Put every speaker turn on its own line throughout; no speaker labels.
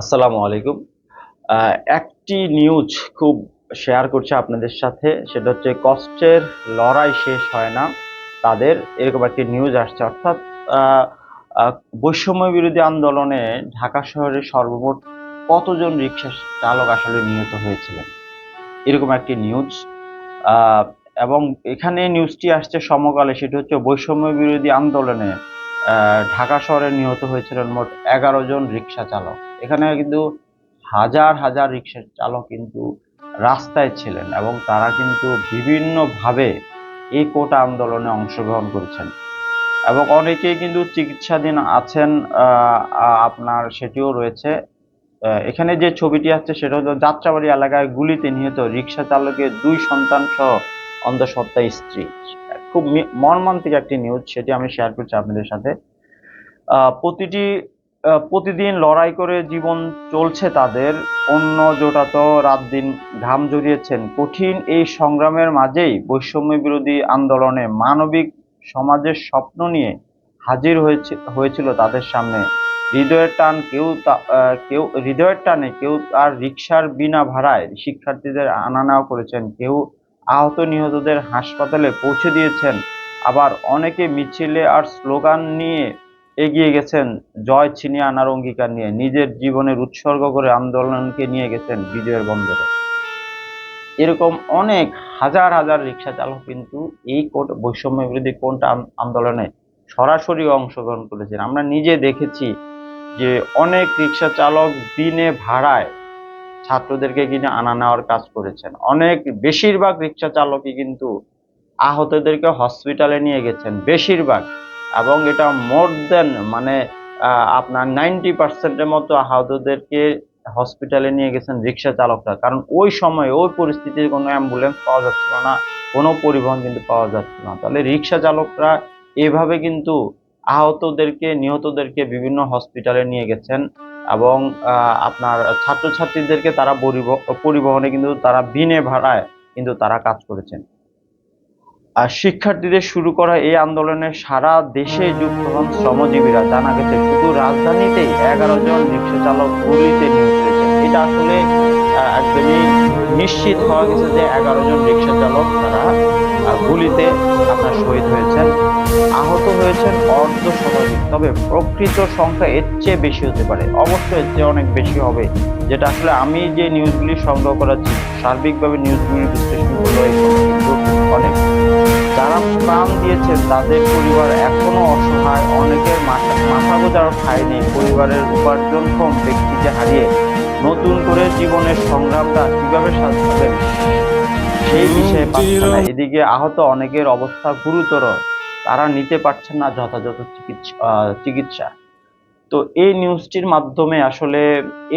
আসসালামু আলাইকুম। একটি নিউজ খুব শেয়ার করছে আপনাদের সাথে, সেটা হচ্ছে কষ্টের লড়াই শেষ হয় না, তাদের এরকম একটি নিউজ আসছে। অর্থাৎ বৈষম্য বিরোধী আন্দোলনে ঢাকা শহরে সর্বমোট কতজন রিক্সা চালক আসলে নিহত হয়েছিলেন? এরকম একটি নিউজ এবং এখানে নিউজটি আসছে সমকালে, সেটা হচ্ছে বৈষম্য বিরোধী আন্দোলনে ঢাকা শহরে নিহত হয়েছিলেন মোট এগারো জন রিক্সা চালক। এখানে কিন্তু হাজার হাজার রিক্সা চালক কিন্তু রাস্তায় ছিলেন এবং তারা কিন্তু বিভিন্নভাবে এই কোটা আন্দোলনে অংশগ্রহণ করেছেন। এবং অনেকেই কিন্তু চিকিৎসাধীন আছেন আপনার সেটিও রয়েছে। এখানে যে ছবিটি আছে সেটা হলো যাত্রাবাড়ি এলাকায় গুলিতে নিহত রিক্সা চালকের দুই সন্তান সহ অন্ধসত্ত্বা স্ত্রী। খুব মর্মান্তিক একটি নিউজ সেটি আমি শেয়ার করছি আপনাদের সাথে। প্রতিটি প্রতিদিন লড়াই করে জীবন চলছে তাদের। অন্য জোটা তো রাত দিন ঘাম জড়িয়েছেন। কঠিন এই সংগ্রামের মাঝেই বৈষম্য বিরোধী আন্দোলনে মানবিক সমাজের স্বপ্ন নিয়ে হাজির হয়েছে, হয়েছিল তাদের সামনে। হৃদয়ের টান কেউ কেউ, হৃদয়ের টানে কেউ আর রিক্সার বিনা ভাড়ায় শিক্ষার্থীদের আনা নেওয়া করেছেন। কেউ আহত নিহতদের হাসপাতালে পৌঁছে দিয়েছেন। আবার অনেকে মিছিলে আর স্লোগান নিয়ে এগিয়ে গেছেন। জয় ছিনিয়ে আনার অঙ্গীকার নিয়ে নিজের জীবনের উৎসর্গ করে আন্দোলনকে নিয়ে গেছেন বিজয়ের বন্দরে। এরকম অনেক হাজার হাজার রিক্সা চালক কিন্তু এই বৈষম্য বিরোধী কোনটা আন্দোলনে সরাসরি অংশগ্রহণ করেছেন। আমরা নিজে দেখেছি যে অনেক রিক্সা চালক দিনে ভাড়ায় ছাত্রদেরকে কিনে আনা নেওয়ার কাজ করেছেন। অনেক বেশিরভাগ রিক্সা চালকই কিন্তু আহতদেরকে হসপিটালে নিয়ে গেছেন, বেশিরভাগ। এবং এটা মোর দেন মানে আপনার নাইনটি পার্সেন্টের মতো আহতদেরকে হসপিটালে নিয়ে গেছেন রিক্সা চালকরা কারণ ওই সময় ওই পরিস্থিতির কোনো অ্যাম্বুলেন্স পাওয়া যাচ্ছিল না, কোনো পরিবহন কিন্তু পাওয়া যাচ্ছিল না। তাহলে রিক্সা চালকরা এভাবে কিন্তু আহতদেরকে, নিহতদেরকে বিভিন্ন হসপিটালে নিয়ে গেছেন এবং আপনার ছাত্রছাত্রীদেরকে তারা পরিবহনে কিন্তু তারা বিনে ভাড়ায় কিন্তু তারা কাজ করেছেন। আর শিক্ষার্থীদের শুরু করা এই আন্দোলনে সারা দেশে যুক্ত হন শ্রমজীবীরা। জানা গেছে, শুধু রাজধানীতেই এগারো জন রিক্সা চালক গুলিতে নিহত হয়েছে এটা আসলে একদমই নিশ্চিত হওয়া গেছে যে এগারো জন রিক্সা চালক তারা গুলিতে আপনার শহীদ হয়েছেন। আহত হয়েছেন অর্ধ শতাধিক তবে প্রকৃত সংখ্যা এর চেয়ে বেশি হতে পারে। অবশ্যই এর চেয়ে অনেক বেশি হবে। যেটা আসলে আমি যে নিউজগুলি সংগ্রহ করাচ্ছি, সার্বিকভাবে নিউজগুলি বিশ্লেষণ করলে অনেক। যারা প্রাণ দিয়েছেন, তাদের পরিবার এখনও অসহায়, অনেকের মাথা মাথা গোজার নেই। পরিবারের উপার্জনক্ষম ব্যক্তিকে হারিয়ে নতুন করে জীবনের সংগ্রামটা কীভাবে সাজাবেন? সেই বিষয়ে এদিকে আহত অনেকের অবস্থা গুরুতর। তারা নিতে পারছেন না যথাযথ চিকিৎসা চিকিৎসা। তো এই নিউজটির মাধ্যমে আসলে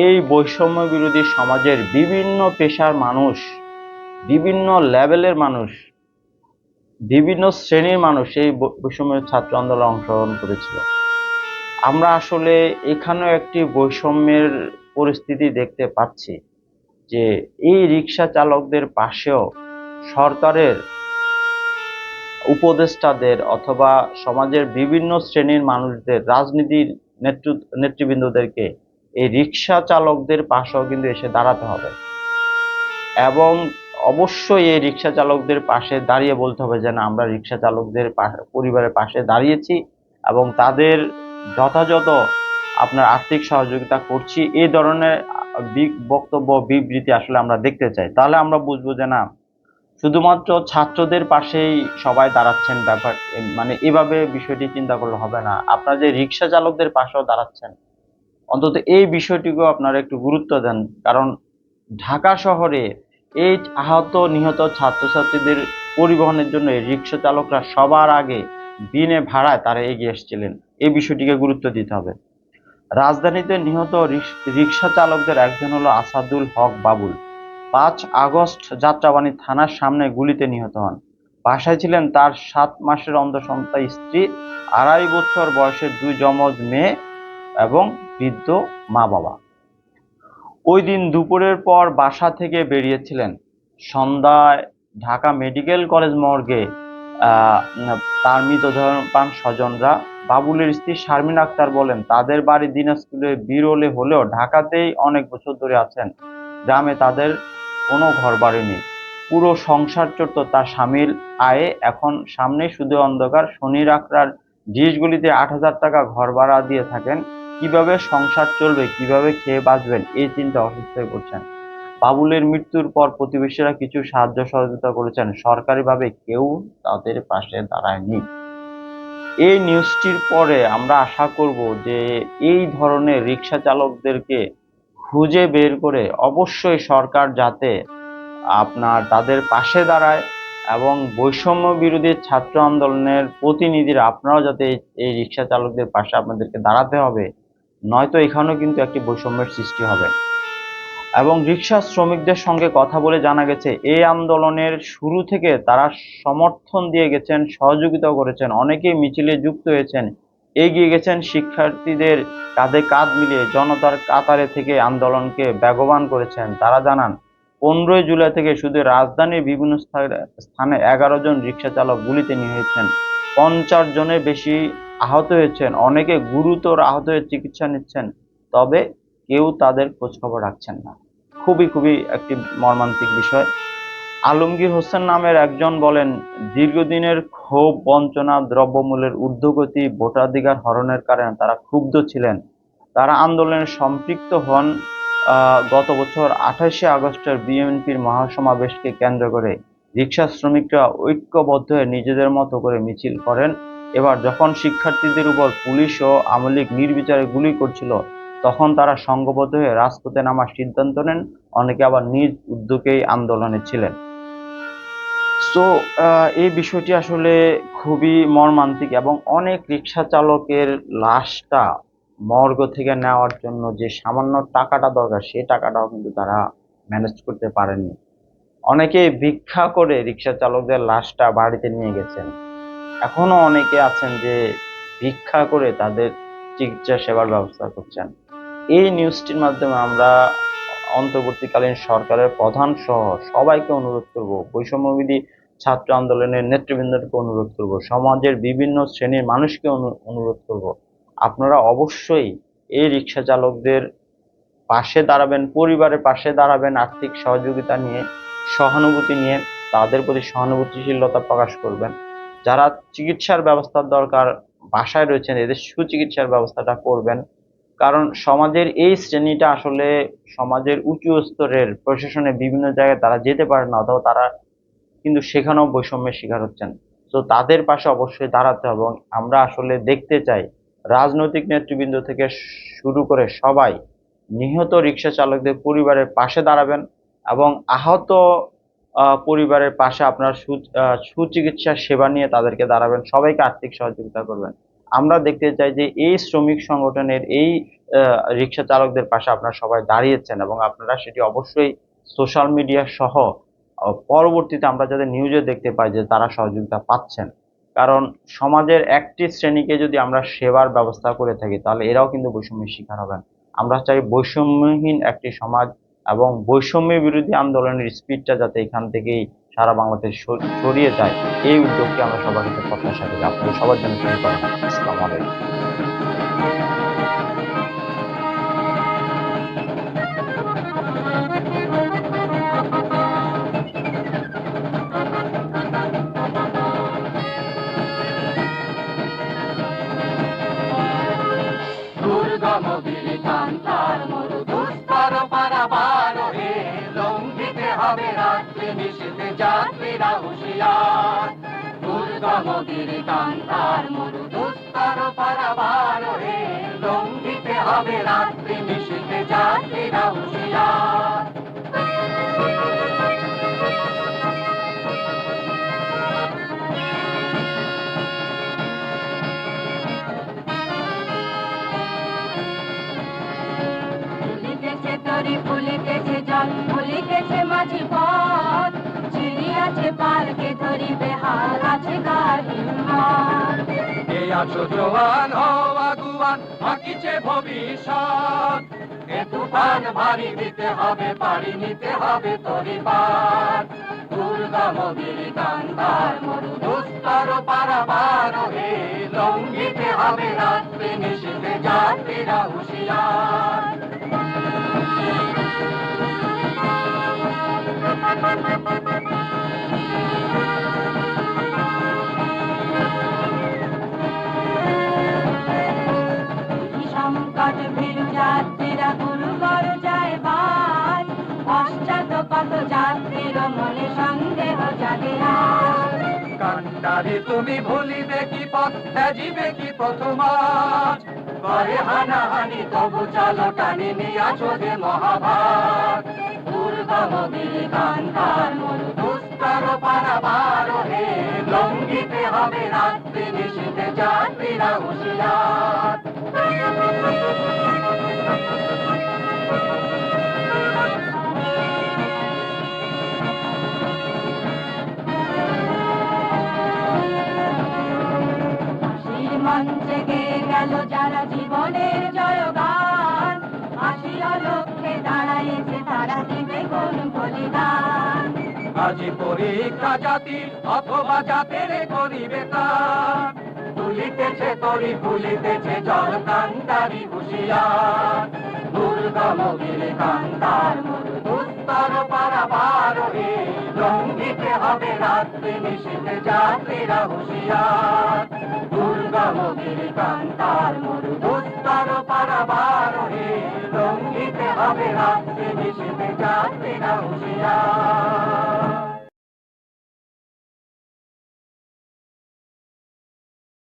এই বৈষম্য বিরোধী সমাজের বিভিন্ন পেশার মানুষ, বিভিন্ন লেভেলের মানুষ, বিভিন্ন শ্রেণির মানুষ এই বৈষম্য ছাত্র আন্দোলনে অংশগ্রহণ করেছিল। আমরা আসলে এখানেও একটি বৈষম্যের পরিস্থিতি দেখতে পাচ্ছি যে এই রিক্সা চালকদের পাশেও সরকারের উপদেষ্টাদের অথবা সমাজের বিভিন্ন শ্রেণির মানুষদের রাজনীতির নেতৃবৃন্দদেরকে এই রিক্সা চালকদের পাশেও কিন্তু এসে দাঁড়াতে হবে। এবং অবশ্যই এই রিক্সা চালকদের পাশে দাঁড়িয়ে বলতে হবে যে, না, আমরা রিক্সা চালকদের পরিবারের পাশে দাঁড়িয়েছি এবং তাদের যথাযথ আপনার আর্থিক সহযোগিতা করছি। এই ধরনের বক্তব্য, বিবৃতি আসলে আমরা দেখতে চাই। তাহলে আমরা বুঝব যে, না শুধুমাত্র ছাত্রদের পাশেই সবাই দাঁড়াচ্ছেন ব্যাপার মানে এভাবে বিষয়টি চিন্তা করলে হবে না। আপনারা যে রিক্সা চালকদের পাশেও দাঁড়াচ্ছেন, অন্তত এই বিষয়টিকেও আপনারা একটু গুরুত্ব দেন। কারণ ঢাকা শহরে এই আহত, নিহত ছাত্রছাত্রীদের পরিবহনের জন্য রিক্সা চালকরা সবার আগে বিনে ভাড়ায় তারা এগিয়ে এসেছিলেন। এই বিষয়টিকে গুরুত্ব দিতে হবে। রাজধানীতে নিহত রিক- রিক্সা চালকদের একজন হলো আসাদুল হক বাবুল। পাঁচ আগস্ট যাত্রাবাড়ি থানার সামনে গুলিতে নিহত হন। বাসায় ছিলেন তার সাত মাসের অন্ধসন্তা স্ত্রী, আড়াই বছর বয়সের দুই যমজ মেয়ে এবং বৃদ্ধ মা বাবা ওই দিন দুপুরের পর বাসা থেকে বেরিয়েছিলেন। সন্ধ্যায় ঢাকা মেডিকেল কলেজ মর্গে তার মৃতদেহ পান স্বজনরা বাবুলের স্ত্রী শারমিন আক্তার বলেন, তাদের বাড়ি দিনাজপুরে বিরলে হলেও ঢাকাতেই অনেক বছর ধরে আছেন। গ্রামে তাদের কোনো ঘর বাড়ি নেই। পুরো সংসার চড়ত তার স্বামীর আয়ে। এখন সামনে শুধু অন্ধকার। শনির আখড়ার জিনিসগুলিতে আট হাজার টাকা ঘর ভাড়া দিয়ে থাকেন। কীভাবে সংসার চলবে, কীভাবে খেয়ে বাঁচবেন, এই চিন্তা অসুস্থ হয়ে পড়ছেন বাবুলের মৃত্যুর পর প্রতিবেশীরা কিছু সাহায্য সহযোগিতা করেছেন। সরকারিভাবে কেউ তাদের পাশে দাঁড়ায়নি। এই নিউজটির পরে আমরা আশা করব যে এই ধরনের রিক্সা চালকদেরকে খুঁজে বের করে অবশ্যই সরকার যাতে আপনার তাদের পাশে দাঁড়ায় এবং বৈষম্য বিরোধী ছাত্র আন্দোলনের প্রতিনিধিরা আপনারাও যাতে এই- রিক্সা চালকদের পাশে আপনাদেরকে দাঁড়াতে হবে, নয়তো এখানেও কিন্তু একটি বৈষম্যের সৃষ্টি হবে। এবং রিক্সা শ্রমিকদের সঙ্গে কথা বলে জানা গেছে এই আন্দোলনের শুরু থেকে তারা সমর্থন দিয়ে গেছেন সহযোগিতা করেছেন, অনেকেই মিছিলে যুক্ত হয়েছেন। এগিয়ে গেছেন শিক্ষার্থীদের কাঁধে কাঁধ মিলিয়ে জনতার কাতারে থেকে আন্দোলনকে বেগবান করেছেন। তারা জানান, পনেরোই জুলাই থেকে শুধু রাজধানীর বিভিন্ন স্থানে- এগারো জন রিক্সা চালক গুলিতে নিহতেছেন পঞ্চাশ জনের বেশি আহত হয়েছেন। অনেকে গুরুতর আহত হয়ে চিকিৎসা নিচ্ছেন, তবে কেউ তাদের খোঁজখবর রাখছেন না। খুবই খুবই একটি মর্মান্তিক বিষয়। আলমগীর হোসেন নামের একজন বলেন, দীর্ঘদিনের ক্ষোভ, বঞ্চনা, দ্রব্যমূল্যের ঊর্ধ্বগতি, ভোটাধিকার হরণের কারণে তারা ক্ষুব্ধ ছিলেন। তারা আন্দোলনে সম্পৃক্ত হন গত বছর আঠাশে আগস্টের বিএনপির মহাসমাবেশকে কেন্দ্র করে। রিক্সা শ্রমিকরা ঐক্যবদ্ধ হয়ে নিজেদের মতো করে মিছিল করেন। এবার যখন শিক্ষার্থীদের উপর পুলিশ ও আওয়ামী লীগ নির্বিচারে গুলি করছিল, তখন তারা সংঘবদ্ধ হয়ে রাজপথে নামার সিদ্ধান্ত নেন। অনেকে আবার নিজ উদ্যোগেই আন্দোলনে ছিলেন। সো এই বিষয়টি আসলে খুবই মর্মান্তিক এবং অনেক রিক্সা চালকের লাশটা মর্গ থেকে নেওয়ার জন্য যে সামান্য টাকাটা দরকার, সেই টাকাটাও কিন্তু তারা ম্যানেজ করতে পারেনি অনেকে ভিক্ষা করে রিক্সা চালকদের লাশটা বাড়িতে নিয়ে গেছেন। এখনও অনেকে আছেন যে ভিক্ষা করে তাদের চিকিৎসা সেবার ব্যবস্থা করছেন। এই নিউজটির মাধ্যমে আমরা অন্তর্বর্তীকালীন সরকারের প্রধান সহ সবাইকে অনুরোধ করব, বৈষম্যবিধি ছাত্র আন্দোলনের নেতৃবৃন্দকে অনুরোধ করব, সমাজের বিভিন্ন শ্রেণির মানুষকে অনু- অনুরোধ করব। আপনারা অবশ্যই এই রিক্সা চালকদের পাশে দাঁড়াবেন, পরিবারের পাশে দাঁড়াবেন, আর্থিক সহযোগিতা নিয়ে, সহানুভূতি নিয়ে, তাদের প্রতি সহানুভূতিশীলতা প্রকাশ করবেন। যারা চিকিৎসার ব্যবস্থার দরকার, বাসায় রয়েছেন, এদের সুচিকিৎসার ব্যবস্থাটা করবেন। কারণ সমাজের এই শ্রেণীটা আসলে সমাজের উঁচু স্তরের প্রশাসনে বিভিন্ন জায়গায় তারা যেতে পারে না, অথবা তারা কিন্তু সেখানেও বৈষম্যের শিকার হচ্ছেন। তো তাদের পাশে অবশ্যই দাঁড়াতে হবে এবং আমরা আসলে দেখতে চাই, রাজনৈতিক নেতৃবৃন্দ থেকে শুরু করে সবাই নিহত রিক্সা চালকদের পরিবারের পাশে দাঁড়াবেন এবং আহত পরিবারের পাশে আপনার সুচিকিৎসা সেবা নিয়ে তাদেরকে দাঁড়াবেন, সবাইকে আর্থিক সহযোগিতা করবেন। আমরা দেখতে চাই যে এই শ্রমিক সংগঠনের এই রিক্সা চালকদের পাশে আপনারা সবাই দাঁড়িয়েছেন এবং আপনারা সেটি অবশ্যই সোশ্যাল মিডিয়া সহ পরবর্তীতে আমরা যাদের নিউজে দেখতে পাই যে তারা সহযোগিতা পাচ্ছেন। কারণ সমাজের একটি শ্রেণীকে যদি আমরা সেবার ব্যবস্থা করে থাকি, তাহলে এরাও কিন্তু বৈষম্যের শিকার হবেন। আমরা চাই বৈষম্যহীন একটি সমাজ এবং বৈষম্য বিরোধী আন্দোলনের স্পিডটা যাতে এখান থেকেই সারা বাংলাদেশ ছড়িয়ে যায়। এই উদ্যোগকে আমরা সবার কাছে প্রত্যাশা করি। আপনাদের সবার জন্য আসসালামু আলাইকুম।
হবে নিষেধে যাত্রীরা হুশিয়ার দুর্গম গিরিকান্তার মরু দুস্তর পারাবার হে লঙ্ঘিতে হবে রাত্রি নিষেধে যাত্রীরা হুঁশিয়ার
আছো
জওয়ান হও আগুয়ান বাকিছে ভবিষ্যৎ। এ তুফান ভারী দিতে হবে, পাড়ি নিতে হবে তরিবার দুর্গম গিরিকান্তার মরু দুস্তর পারাবার হে লঙ্ঘিতে হবে রাত্রি নিশীতে যাত্রীরা হুঁশিয়ার।
সংকট
তুমি ভুলিবে কি পথ, ত্যাজিবে কি প্রথমাজ? করে হানাহানি, তবু চালো টানি নিয়াছো যে মহাভাগ। দুর্গম কান্তার মরু দুস্তর পারাবার হে লঙ্ঘিতে হবে রাত্রি নিশীতে যাত্রীরা হুঁশিয়ার।
মঞ্চে গেয়ে গেল যারা জীবনের জয়গান। আসিয়া লক্ষ্যে দাঁড়াইছে তারা দিবে কোন বলিদান।
আজি পরীক্ষা জাতি অথবা জাতের করিবে তার। তুলিতেছে তরি ভুলিতেছে জল, কান্তারি হুশিয়ার দুর্গম গিরে কান্তার দুস্তর পারাবার লঙ্ঘিতে হবে রাত্রি নিশীতে যাত্রীরা হুশিয়ার। মুগির কান্তার মরু দুস্তার পারাবার হে লঙ্গিতে হবে রাত্রে নিশিতে যাত্রী না